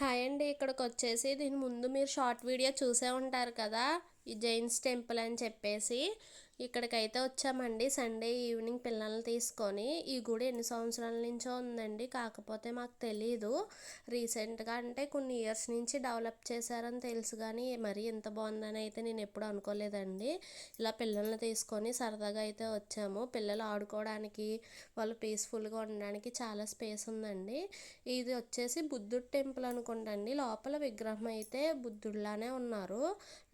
Hi అండి ఇక్కడికి వచ్చేసి దీని ముందు మీరు షార్ట్ వీడియో చూసే ఉంటారు కదా ఈ జైన్స్ టెంపుల్ అని చెప్పేసి. ఇక్కడికైతే వచ్చామండి. సండే ఈవినింగ్ పిల్లల్ని తీసుకొని ఈ గుడి ఎన్ని సంవత్సరాల నుంచో ఉందండి. కాకపోతే మాకు తెలీదు. రీసెంట్గా అంటే కొన్ని ఇయర్స్ నుంచి డెవలప్ చేశారని తెలుసు కానీ మరీ ఇంత బాగుందని అయితే నేను ఎప్పుడు అనుకోలేదండి. ఇలా పిల్లల్ని తీసుకొని సరదాగా అయితే వచ్చాము. పిల్లలు ఆడుకోవడానికి వాళ్ళు పీస్ఫుల్గా ఉండడానికి చాలా స్పేస్ ఉందండి. ఇది వచ్చేసి బుద్ధుడు టెంపుల్ అనుకుంటండి లోపల విగ్రహం అయితే బుద్ధుడిలానే ఉన్నారు.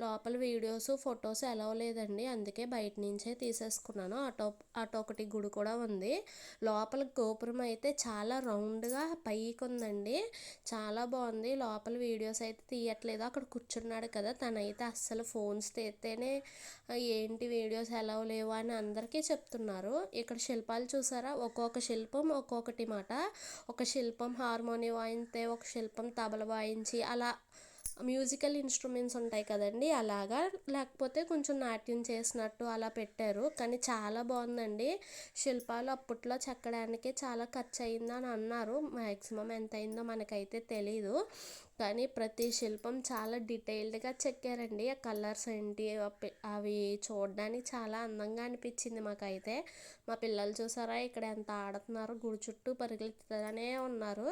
లోపల వీడియోస్ ఫొటోస్ ఎలా లేదండి. అందుకే బయట నుంచే తీసేసుకున్నాను. అటో అటు ఒకటి గుడి కూడా ఉంది. లోపల గోపురం అయితే చాలా రౌండ్గా పైకి ఉందండి చాలా బాగుంది. లోపల వీడియోస్ అయితే తీయట్లేదు. అక్కడ కూర్చున్నాడు కదా. తనైతే అస్సలు ఫోన్స్ తీస్తేనే ఏంటి వీడియోస్ ఎలా లేవు? అని అందరికీ చెప్తున్నారు. ఇక్కడ శిల్పాలు చూసారా? ఒక్కొక్క శిల్పం ఒక్కొక్కటి మాట. ఒక శిల్పం హార్మోనియం వాయిస్తే ఒక శిల్పం తబల వాయించి అలా మ్యూజికల్ ఇన్స్ట్రుమెంట్స్ ఉంటాయి కదండి అలాగా. లేకపోతే కొంచెం నాట్యం చేసినట్టు అలా పెట్టారు. కానీ చాలా బాగుందండి. శిల్పాలు అప్పట్లో చెక్కడానికి చాలా ఖర్చు అయిందని అన్నారు. మ్యాక్సిమం ఎంత అయిందో మనకైతే తెలీదు. కానీ ప్రతి శిల్పం చాలా డీటెయిల్డ్గా చెక్కారండి. ఆ కలర్స్ ఏంటి అవి చూడడానికి చాలా అందంగా అనిపించింది మాకైతే. మా పిల్లలు చూసారా ఇక్కడ ఎంత ఆడుతున్నారు గుడి చుట్టూ పరిగెత్తుతూనే ఉన్నారు.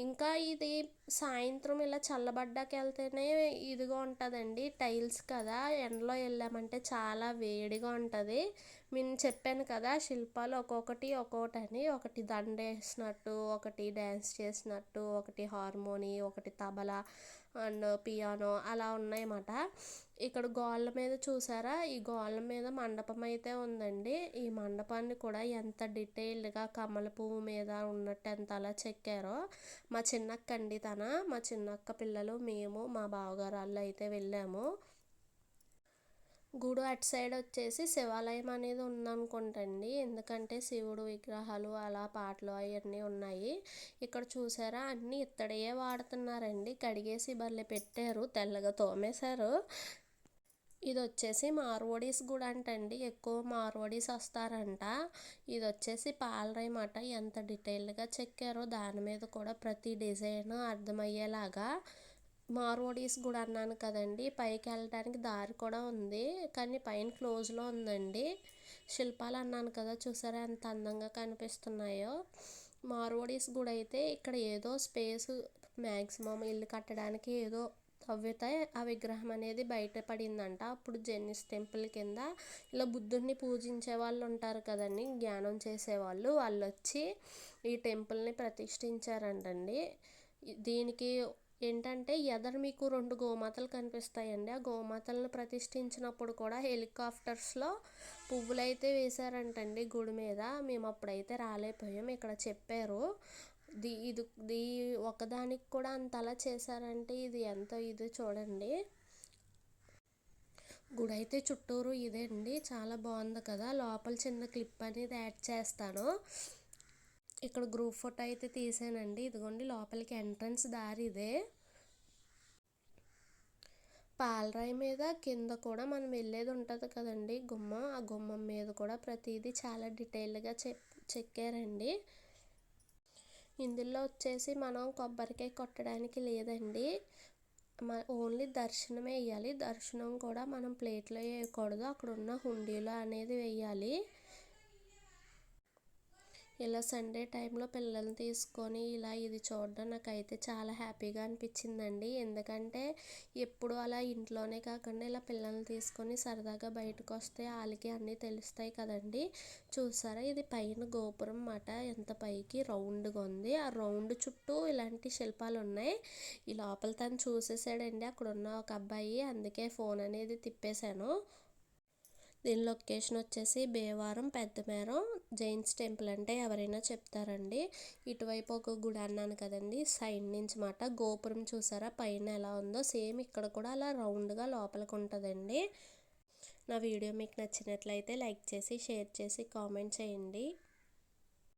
ఇంకా ఇది సాయంత్రం ఇలా చల్లబడ్డాకి వెళ్తేనే ఇదిగా ఉంటుందండి. టైల్స్ కదా ఎండలో వెళ్ళామంటే చాలా వేడిగా ఉంటుంది. నేను చెప్పాను కదా శిల్పాలు ఒక్కొక్కటి ఒక్కొక్కటి ఒకటి దండేసినట్టు ఒకటి డ్యాన్స్ చేసినట్టు ఒకటి హార్మోని ఒకటి తబలా అండ్ పియానో అలా ఉన్నాయన్నమాట. ఇక్కడ గోళ్ళ మీద చూసారా? ఈ గోళ్ళ మీద మండపం అయితే ఉందండి. ఈ మండపాన్ని కూడా ఎంత డీటెయిల్డ్గా కమల పువ్వు మీద ఉన్నట్టు ఎంత అలా చెక్కారో. మా చిన్నక్క అండి తన. మా చిన్నక్క పిల్లలు మేము మా బావగారు వాళ్ళు అయితే వెళ్ళాము. గుడి అటు సైడ్ వచ్చేసి శివాలయం అనేది ఉందనుకుంటండి. ఎందుకంటే శివుడు విగ్రహాలు అలా పాటలు అవన్నీ ఉన్నాయి. ఇక్కడ చూసారా? అన్నీ ఇత్తడియే వాడుతున్నారండి. కడిగేసి బల్లె పెట్టారు. తెల్లగా తోమేశారు. ఇది వచ్చేసి మార్వడీస్ గుడి అంటండి. ఎక్కువ మార్వడీస్ వస్తారంట. ఇది వచ్చేసి పాలరాయి మాట ఎంత డీటెయిల్గా చెక్కారో దాని మీద కూడా ప్రతి డిజైన్ అర్థమయ్యేలాగా మార్వోడీస్ గుడి అన్నాను కదండి. పైకి వెళ్ళడానికి దారి కూడా ఉంది. కానీ పైన క్లోజ్లో ఉందండి. శిల్పాలు అన్నాను కదా చూసారా ఎంత అందంగా కనిపిస్తున్నాయో. మార్వోడీస్ గుడి అయితే ఇక్కడ ఏదో స్పేస్ మ్యాక్సిమం ఇల్లు కట్టడానికి ఏదో తవ్వితే ఆ విగ్రహం అనేది బయటపడిందంట అప్పుడు జెన్నిస్ టెంపుల్ కింద ఇలా బుద్ధుడిని పూజించే వాళ్ళు ఉంటారు కదండి జ్ఞానం చేసేవాళ్ళు వాళ్ళు. వచ్చి ఈ టెంపుల్ని ప్రతిష్ఠించారంటండి. దీనికి ఏంటంటే ఎదర్ మీకు రెండు గోమాతలు కనిపిస్తాయండి. ఆ గోమాతలను ప్రతిష్ఠించినప్పుడు కూడా హెలికాప్టర్స్లో పువ్వులు అయితే వేశారంటండి గుడి మీద. మేము అప్పుడైతే రాలేకపోయాం. ఇక్కడ చెప్పారు. ది ఇది దీ ఒకదానికి కూడా అంతలా చేశారంటే ఇది ఎంత ఇది చూడండి. గుడి అయితే చుట్టూరు ఇదే అండి. చాలా బాగుంది కదా. లోపల చిన్న క్లిప్ అనేది యాడ్ చేస్తాను. ఇక్కడ గ్రూప్ ఫోటో అయితే తీసానండి. ఇదిగోండి లోపలికి ఎంట్రన్స్ దారి ఇదే. పాలరాయి మీద కింద కూడా మనం వెళ్ళేది ఉంటుంది కదండి గుమ్మ. ఆ గుమ్మం మీద కూడా ప్రతిదీ చాలా డీటెయిల్గా చెక్ చెక్కారండి. ఇందులో వచ్చేసి మనం కొబ్బరికాయ కొట్టడానికి లేదండి. ఓన్లీ దర్శనమే వేయాలి. దర్శనం కూడా మనం ప్లేట్లో వేయకూడదు. అక్కడ ఉన్న హుండీలో అనేది వేయాలి. ఇలా సండే టైంలో పిల్లల్ని తీసుకొని ఇలా ఇది చూడడం నాకైతే చాలా హ్యాపీగా అనిపించిందండి. ఎందుకంటే ఎప్పుడు అలా ఇంట్లోనే కాకుండా ఇలా పిల్లల్ని తీసుకొని సరదాగా బయటకు వస్తే వాళ్ళకి అన్నీ తెలుస్తాయి కదండి. చూసారా? ఇది పైన గోపురం మాట ఎంత పైకి రౌండ్గా ఉంది. ఆ రౌండ్ చుట్టూ ఇలాంటి శిల్పాలు ఉన్నాయి. ఈ లోపల తను చూసేసాడండి. అక్కడ ఉన్న ఒక అబ్బాయి. అందుకే ఫోన్ అనేది తిప్పేశాను. దీని లొకేషన్ వచ్చేసి భీమవరం పెద్దమేరం జైన్స్ టెంపుల్ అంటే ఎవరైనా చెప్తారండి. ఇటువైపు ఒక గుడి అన్నాను కదండి సైడ్ నుంచి మాట గోపురం చూసారా? పైన ఎలా ఉందో సేమ్ ఇక్కడ కూడా అలా రౌండ్గా లోపలికి ఉంటుందండి. నా వీడియో మీకు నచ్చినట్లయితే లైక్ చేసి షేర్ చేసి కామెంట్ చేయండి.